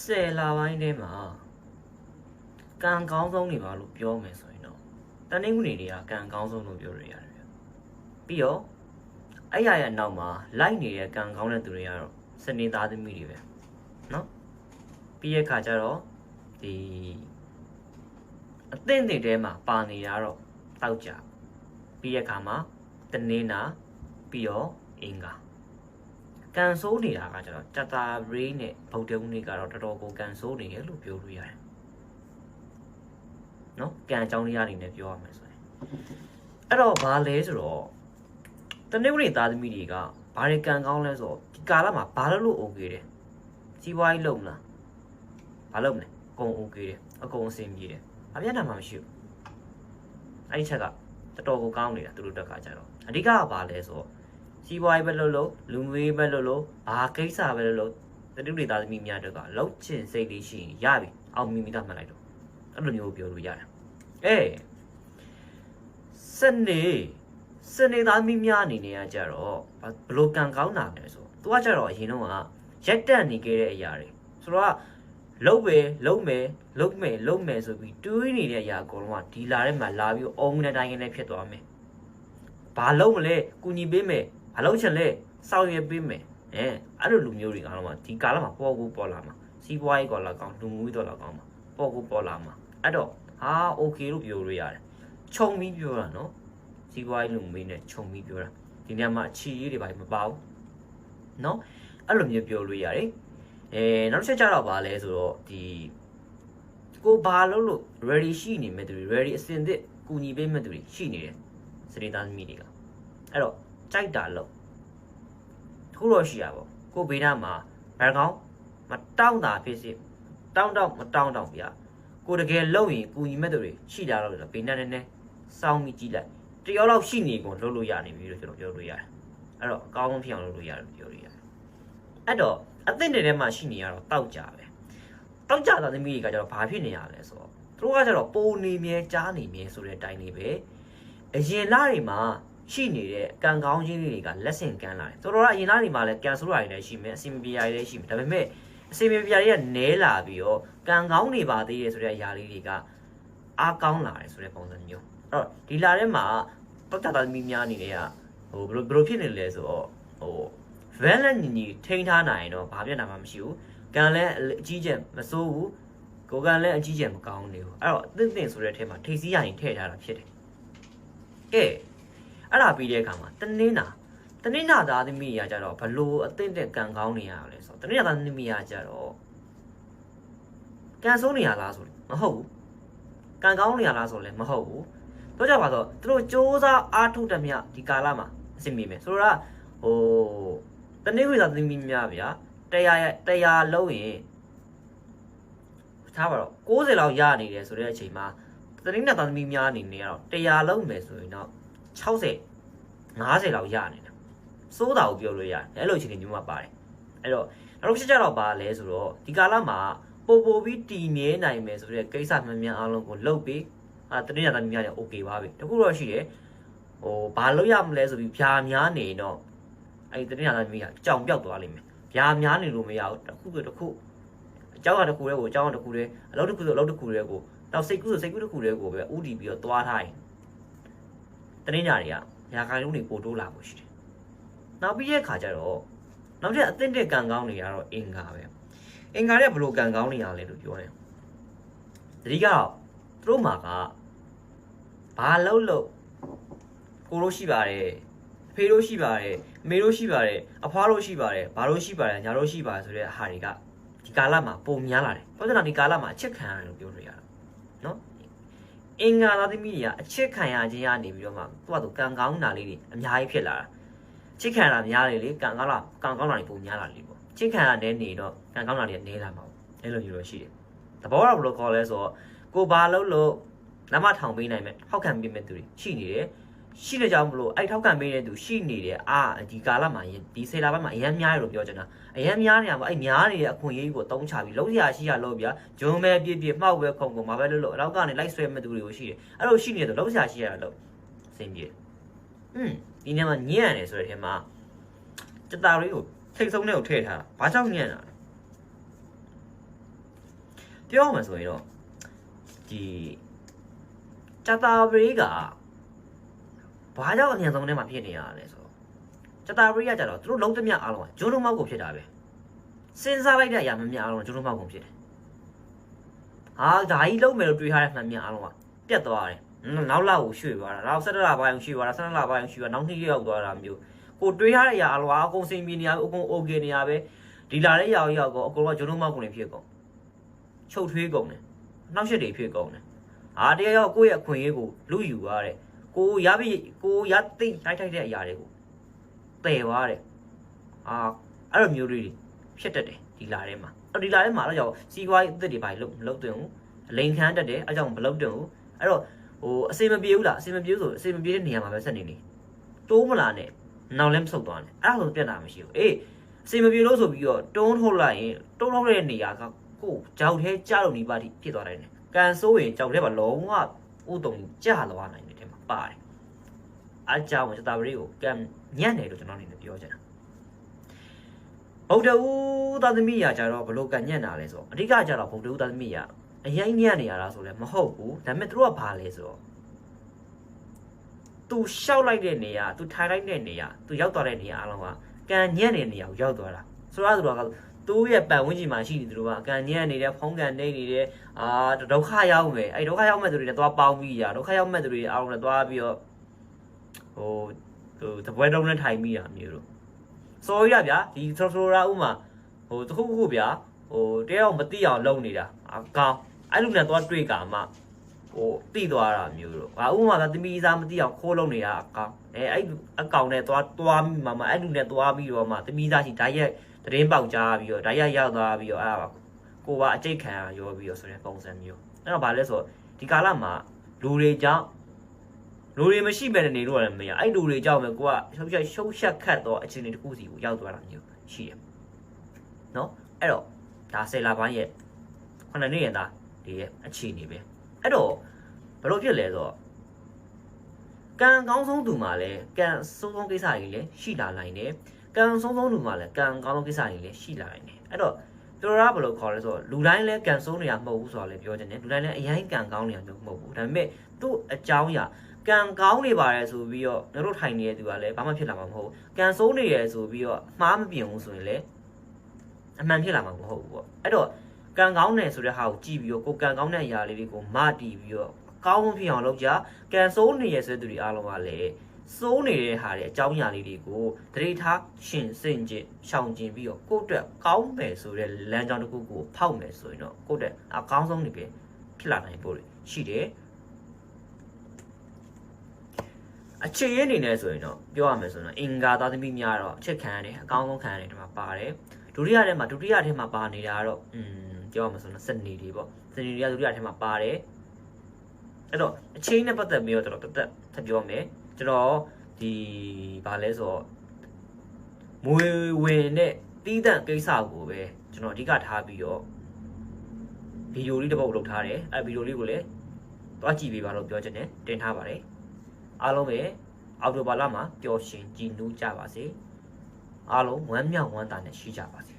ဆယ်လပိုင်းထဲမှာကံကောင်းဆုံးနေပါလို့ပြောမယ်ဆိုရင်တော့တနင်္ဂနွေတွေကကံကောင်းဆုံးလို့ပြောရရတယ်ဗျပြီးတော့အဲ့ရရဲ့နောက်မှာလိုက်နေတဲ့ကံကောင်းတဲ့သူတွေကတော့စနေသားသမီးတွေပဲเนาะပြီးရဲ့ခါကျတော့ဒီအသင့်တွေထဲမှာပါနေတာတော့တောက်ကြပြီးရဲ့ခါမှာတနင်္လာပြီးတော့အင်္ဂါ ကန်ဆိုးနေတာကကျတော့တတာရေးနဲ့ဗုဒ္ဓဦးနေ့ကတော့တော်တော်ကိုကန်ဆိုးနေတယ်လို့ပြောလို့ရတယ်။နော်ကန်အကြောင်းလေးအနေနဲ့ပြောရမယ်ဆိုရင်အဲ့တော့ဘာလဲဆိုတော့တနေ့နေ့သားသမီးတွေကဘာတွေကန်ကောင်းလဲဆိုတော့ဒီကာလမှာဘာလို့လို့ okay တယ်။စီးပွားရေးလုပ်မလား။ဘာလုပ်မလဲ။အကုန် okay တယ်။အကုန်အဆင်ပြေတယ်။အပြတ်နာမှမရှိဘူး။အဲ့ဒီချက်ကတော်တော်ကိုကောင်းနေတာသူတို့တက်ကကြတော့အဓိကကဘာလဲဆိုတော့ စီးပွားရေးပဲလုပ်လို့လူငွေပဲလုပ်လို့ဘာကိစ္စပဲလုပ်လို့တတိပ္ပသားသမီးများတို့ကလောက်ချင်စိတ်လေးရှိရင်ရပြီအောင်မိမိသားမှတ်လိုက်တော့အဲ့လိုမျိုးပြောလို့ရတယ်အေးစနေစနေသားသမီးများအနေနဲ့ကကြတော့ဘလို့ကံကောင်းတာလဲဆိုသူကကြတော့အရင်တော့ကရက်တက်နေခဲ့တဲ့အရာတွေဆိုတော့လုံးပဲလုံးမယ်လုံးမယ်လုံးမယ်ဆိုပြီးတွေးနေတဲ့အရာအကုန်လုံးကဒီလာထဲမှာလာပြီးအုံးနေတဲ့တိုင်းကနေဖြစ်သွားမယ်ဘာလုံးမလဲကုညီပေးမယ် မလုပ်ချင်လဲစောင့်ရပေးမယ်အဲအဲ့လိုလူမျိုးတွေကတော့မှဒီကာလမှာပေါ်ကူပေါ်လာမှာစီးပွားရေးကောလာကောင်းလူမှုရေးတော့လာကောင်းမှာပေါ်ကူပေါ်လာမှာအဲ့တော့ဟာโอเคလို့ပြောလို့ရတယ်ခြုံပြီးပြောတာနော်စီးပွားရေးလူမှုရေးနဲ့ခြုံပြီးပြောတာဒီနေရာမှာအခြေရေးတွေဘာမပါဘူးနော်အဲ့လိုမျိုးပြောလို့ရတယ်အဲနောက်တစ်ချက်ကြတော့ဗာလဲဆိုတော့ဒီကိုဘာလို့လို့ ready ရှိနေမဲ့သူတွေ ready အစင်သစ်ကူညီပေးမဲ့သူတွေရှိနေတယ်စရိသားသမီးတွေကအဲ့တော့ ကြိုက်တာလို့တခုတော့ရှိရပါကိုဘေးနားမှာဘယ်ကောင်မတောင်းတာဖြစ်စီတောင်းတော့မတောင်းတော့ဗျာကိုတကယ်လုံရင်ကူညီမဲ့သူတွေရှိတာတော့ဘေးနားနဲ့နဲ့စောင်းပြီးကြည့်လိုက်တယောက်လောက်ရှိနေကုန်လုပ်လို့ရနေပြီလို့ကျွန်တော်ပြောလို့ရတယ်အဲ့တော့အကောင်းဆုံးဖြစ်အောင်လုပ်လို့ရတယ်ပြောလို့ရတယ်အဲ့တော့အသင့်တွေထဲမှာရှိနေရတော့တောက်ကြပဲတောက်ကြတာသမီးတွေကကျတော့ဘာဖြစ်နေရလဲဆိုတော့သူတို့ကကျတော့ပုံနေမြဲကြားနေမြဲဆိုတဲ့အတိုင်းလေးပဲအရင်လတွေမှာ ရှိနေတဲ့ကံကောင်းခြင်းတွေကလက်ဆင့်ကမ်းလာတယ်။တော်တော်ကအရင်သားတွေမှာလည်းကံဆိုးတာတွေလည်းရှိမယ်အစင်မပြေတာတွေလည်းရှိမယ်။ဒါပေမဲ့အစင်မပြေတာတွေကနဲလာပြီးတော့ကံကောင်းနေပါသေးတယ်ဆိုတဲ့အရာလေးတွေကအားကောင်းလာတယ်ဆိုတဲ့ပုံစံမျိုး။အဲ့တော့ဒီလာထဲမှာပတ်သက်သားသမီးများအနေနဲ့ကဟိုဘယ်လိုဘယ်လိုဖြစ်နေလဲဆိုတော့ဟို valent ညီညီထိန်းထားနိုင်ရင်တော့ဘာပြဿနာမှမရှိဘူး။ကံလည်းအကြီးကျယ်မစိုးဘူး။ကိုယ်ကံလည်းအကြီးကျယ်မကောင်းနေဘူး။အဲ့တော့အသင့်သင့်ဆိုတဲ့အထဲမှာထိပ်စီးရရင်ထည့်ထားတာဖြစ်တယ်။ကဲ အဲ့ဒါပြီးတဲ့အခါမှာတနင်္လာတနင်္လာသားသမီးတွေကကြတော့ဘလို့အသင့်တဲ့ကံကောင်းနေရလဲဆိုတော့တနင်္လာသားသမီးကကြတော့ကံဆိုးနေရလားဆိုလို့မဟုတ်ဘူးကံကောင်းနေရလားဆိုလည်းမဟုတ်ဘူးတော့ကြပါတော့သူတို့စ조사အားထုတ်တဲ့မြဒီကာလမှာအဆင်ပြေမယ်ဆိုတော့ဟိုတနင်္ဂနွေသားသမီးများဗျာတရားတရားလုံးရင်ထားပါတော့60လောက်ရနေတယ်ဆိုတဲ့အချိန်မှာတနင်္လာသားသမီးများအနေနဲ့ကတော့တရားလုံးမယ်ဆိုရင်တော့ 60 50လောက်ရနေတယ်စိုးတာကိုပြောလို့ရတယ်အဲ့လိုအခြေအနေမျိုးမှာပါတယ်အဲ့တော့နောက်တစ်ချက်ကြတော့ပါလဲဆိုတော့ဒီကာလမှာပို့ပို့ပြီးတည်မြဲနိုင်မယ်ဆိုတဲ့ကိစ္စများများအားလုံးကိုလှုပ်ပြီးအာတတိယသားများလည်း okay ပါပဲတခုတော့ရှိတယ်ဟိုဘာလို့ရမလဲဆိုပြီးဖြာများနေတော့အဲ့ဒီတတိယသားများကြောင်ပြောက်သွားလိမ့်မယ်ဖြာများနေလို့မရဘူးတခုတခုအကြောင်းတစ်ခုတည်းကိုအကြောင်းတစ်ခုတည်းအလုပ်တစ်ခုဆိုအလုပ်တစ်ခုတည်းကိုနောက်စိတ်ကူးဆိုစိတ်ကူးတစ်ခုတည်းကိုပဲဥတည်ပြီးတော့သွားထားရင် တနင်္လာတွေကညာခိုင်လုံးတွေပို့တိုးလာဖို့ရှိတယ်။နောက်ပြီးရဲ့ခါကျတော့နောက်ထပ်အသင့်တဲ့ကံကောင်းတွေကတော့အင်္ဂါပဲ။အင်္ဂါတွေကဘယ်လိုကံကောင်းနေရလဲလို့ပြောတယ်။တတိကတော့သူတို့မှာကဘာလို့လို့ကိုလို့ရှိပါတယ်အဖေလို့ရှိပါတယ်အမေလို့ရှိပါတယ်အဖွားလို့ရှိပါတယ်ဘာလို့ရှိပါတယ်ညာလို့ရှိပါတယ်ဆိုတဲ့ဟာတွေကဒီကာလမှာပုံများလာတယ်။ဘာလို့လဲဒီကာလမှာအချက်ခံရတယ်လို့ပြောလို့ရတာ။နော် အင်္ဂါသားသမီးတွေကအချစ်ခံရခြင်းရနေပြီးတော့မှသူ့ဘာသူကံကောင်းတာလေးတွေအများကြီးဖြစ်လာတာချစ်ခံတာများလေလေကံကောင်းတာကံကောင်းတာတွေပုံများလာလေပေါ့ချစ်ခံရတဲ့နေတော့ကံကောင်းတာတွေကနေလာမှာပေါ့အဲလိုမျိုးလို့ရှိတယ်သဘောကတော့ဘယ်လိုခေါ်လဲဆိုတော့ကိုဘာလို့လို့လမ်းမထောင်ပေးနိုင်မဲ့ထောက်ခံပေးမဲ့သူတွေရှိနေတယ် ရှိတဲ့ကြောင့်မလို့အဲ့ထောက်ခံပေးတဲ့သူရှိနေတယ်အာဒီကာလမှာဒီဆေလာဘက်မှာအရန်များရလို့ပြောချင်တာအရန်များနေရမှာအဲ့များနေတဲ့အခွင့်အရေးကိုတုံးချပြီးလုံးရရှိရလို့ဗျာဂျုံမဲပြည့်ပြည့်မှောက်ပဲခုံခုံမှာပဲလို့လို့အနောက်ကနေလိုက်ဆွဲမဲ့သူတွေကိုရှိတယ်အဲ့လိုရှိနေတယ်လုံးရရှိရလို့အဆင်ပြေอืมဒီနေ့မှာညံ့ရတယ်ဆိုတဲ့အထက်မှာစတာလေးကိုထိတ်ဆုံးတဲ့ကိုထည့်ထားတာဘာကြောင့်ညံ့တာလဲပြောရမှာဆိုရင်တော့ဒီချတာဘရီက ဘာကြောင့်အမြန်ဆုံးထဲမှာဖြစ်နေရလဲဆိုတော့ချတာပရိယကြတော့သူတို့လုံးသမျှအားလုံးကဂျွန်းလုံးမောက်ကိုဖြစ်တာပဲစဉ်းစားလိုက်တဲ့အရာမများအားလုံးဂျွန်းလုံးမောက်ကိုဖြစ်တယ်ဟာဒါကြီးလုံးမယ်လို့တွေးထားတဲ့မှန်မြန်အားလုံးကပြတ်သွားတယ်နောက်လောက်ကိုရွှေ့သွားတာနောက်၁၇လပိုင်းရွှေ့သွားတာ၁၇လပိုင်းရွှေ့သွားနောက်နှစ်ရက်ရောက်သွားတာမျိုးကိုတွေးထားတဲ့အရာအလွာအကုန်စိန်မီနေရအကုန် okay နေရပဲဒီလာတဲ့ရောက်ရောက်ကောအကုန်ကဂျွန်းလုံးမောက်ကိုနေဖြစ်ကုန်ချုပ်ထွေးကုန်တယ်နှောက်ရှက်တွေဖြစ်ကုန်တယ်အာတရားရောက်ကိုယ့်ရဲ့အခွင့်အရေးကိုလူယူရတဲ့ ကိုရပြီကိုရသိတိုက်ထိုက်တဲ့အရာတွေကိုတည်သွားတယ်အာအဲ့လိုမျိုးတွေဖြစ်တတ်တယ်ဒီလာထဲမှာအဲ့ဒီလာထဲမှာအဲ့ကြောင့်စီးပွားရေးအသစ်တွေပါလို့မလုပ်တင်ဘူးအလိန်ခမ်းတတ်တယ်အဲ့ကြောင့်မလုပ်တင်ဘူးအဲ့တော့ဟိုအစေမပြေဘူးလားအစေမပြေဘူးဆိုအစေမပြေတဲ့နေရာမှာပဲဆက်နေနေတိုးမလာနဲ့နောက်လည်းမဆုတ်သွားနဲ့အဲ့ဒါဆိုပြတ်တာမရှိဘူးအေးအစေမပြေလို့ဆိုပြီးတော့တွန်းထုတ်လိုက်ရင်တွန်းထုတ်တဲ့နေရာကကိုကြောက်သေးကြောက်လို့နေပါတိဖြစ်သွားတယ်ကန်ဆိုးရင်ကြောက်သေးပါလုံးဝဥတုံကြသွားနိုင်တယ်တဲ့မှာ ပါတယ်အားကြောင့်စတာဘရီကိုကံညံ့တယ်လို့ကျွန်တော်အနေနဲ့ပြောချင်တာဗုဒ္ဓဦးသာသမီရာကြတော့ဘလို့ကံညံ့တာလဲဆိုတော့အဓိကကြတော့ဗုဒ္ဓဦးသာသမီရာအရင်ညံ့နေရတာဆိုလဲမဟုတ်ဘူးဒါပေမဲ့သူတို့ကဘာလဲဆိုတော့သူရှောက်လိုက်တဲ့နေရာသူထိုင်လိုက်တဲ့နေရာသူရောက်သွားတဲ့နေရာအလုံးကကံညံ့တဲ့နေရာကိုရောက်သွားတာဆိုတော့သူတို့က သူ့ရဲ့ပတ်ဝန်းကျင်မှာရှိနေသူတို့ကကံညံ့နေတဲ့ဖုံးကန်နေနေတဲ့အာဒုက္ခရောက်မယ်အဲ့ဒုက္ခရောက်မဲ့သူတွေနဲ့သွားပေါင်းပြီးရဒုက္ခရောက်မဲ့သူတွေအားလုံးနဲ့သွားပြီးတော့ဟိုဟိုတပွဲတုံးနဲ့ထိုင်ပြီးတာမျိုးလို့စော်ရဗျာဒီဆိုဆိုရာဥမာဟိုတခုခုဗျာဟိုတယောက်မသိအောင်လုပ်နေတာအကောင်းအဲ့လိုနဲ့သွားတွေ့ကမှဟိုတိသွားတာမျိုးလို့ဟာဥမာကသမီးစားမသိအောင်ခိုးလုပ်နေတာအကောင်းအဲအဲ့အကောင်နဲ့သွားသွားမိမှာမအဲ့လူနဲ့သွားပြီးတော့မှသမီးစားရှိဓာတ်ရက် သတင်းပေါက်ကြားပြီးတော့ဓာတ်ရက်ရောက်သွားပြီးတော့အဲ့ဒါကိုကအကျိတ်ခံရရောပြီးတော့ဆိုတဲ့ပုံစံမျိုးအဲ့တော့ဗာလဲဆိုတော့ဒီကာလမှာလူတွေကြောင့်လူတွေမရှိပဲနေလို့လည်းမရအဲ့လူတွေကြောင့်ပဲကိုကရှုပ်ရှက်ရှုပ်ရှက်ခတ်တော့အခြေအနေတစ်ခုစီကိုရောက်သွားတာမျိုးရှိတယ်နော်အဲ့တော့ဒါဆယ်လာပိုင်းရဲ့ခုနှစ်နှစ်ရသားဒီရဲ့အခြေအနေပဲအဲ့တော့ဘယ်လိုဖြစ်လဲဆိုတော့ကံကောင်းဆုံးသူမှာလည်းကံဆုံးဆုံးကိစ္စတွေလည်းရှိလာနိုင်တယ် ကံဆုံးဆုံးသူမှာလည်းကံကောင်းဆုံးကိစ္စတွေလည်းရှိလာနိုင်တယ်အဲ့တော့သူတို့ကဘယ်လိုခေါ်လဲဆိုတော့လူတိုင်းလည်းကံဆုံးနေရမဟုတ်ဘူးဆိုတော့လည်းပြောချင်တယ်လူတိုင်းလည်းအရင်ကံကောင်းနေရမျိုးမဟုတ်ဘူးဒါပေမဲ့သူ့အကြောင်းအရာကံကောင်းနေပါတယ်ဆိုပြီးတော့တို့ထိုင်နေတဲ့သူကလည်းဘာမှဖြစ်လာမှာမဟုတ်ဘူးကံဆိုးနေတယ်ဆိုပြီးတော့မှားမပြင်ဘူးဆိုရင်လည်းအမှန်ဖြစ်လာမှာမဟုတ်ဘူးပေါ့အဲ့တော့ကံကောင်းတယ်ဆိုတဲ့ဟာကိုကြည့်ပြီးတော့ကိုကံကောင်းတဲ့အရာလေးတွေကိုမတီးပြီးတော့ကောင်းဖြစ်အောင်လုပ်ကြကံဆိုးနေရဆိုတဲ့သူတွေအားလုံးကလည်း စိုးနေတဲ့ဟာတွေအကြောင်းအရာလေးတွေကိုတတိထားရှင်စင်ကျင်ရှောင်ကျင်ပြီးတော့ကိုယ့်အတွက်ကောင်းမယ်ဆိုတဲ့လမ်းကြောင်းတစ်ခုကိုဖောက်မယ်ဆိုရင်တော့ကိုယ့်အတွက်အကောင်းဆုံးနေပဲဖြစ်လာနိုင်ဖို့ရှိတယ်အခြေရအနေနဲ့ဆိုရင်တော့ပြောရမယ်ဆိုရင်အင်္ဂါသားသမီးများတော့အချက်ခံရတယ်အကောင်းဆုံးခံရတယ်ဒီမှာပါတယ်ဒုတိယထဲမှာဒုတိယထဲမှာပါနေတာကတော့อืมပြောရမယ်ဆိုရင်စနေတွေပေါ့စနေတွေကဒုတိယထဲမှာပါတယ်အဲ့တော့အချိန်နဲ့ပတ်သက်ပြီးတော့ကျွန်တော်တက်တက်ထပ်ပြောမယ် ကျွန်တော်ဒီဗာလဲဆိုတော့မွေဝင်တဲ့တီးတန့်ကိစ္စကိုပဲကျွန်တော်အဓိကထားပြီးတော့ဗီဒီယိုလေးတစ်ပုဒ်လုပ်ထားတယ်အဲဗီဒီယိုလေးကိုလည်းတွားကြည့်ပေးပါလို့ပြောချင်တယ်တင်ထားပါတယ်အားလုံးပဲအော်တိုဘာလမှာပျော်ရွှင်ကြည်နူးကြပါစေအားလုံးဝမ်းမြောက်ဝမ်းသာနဲ့ရှိကြပါစေ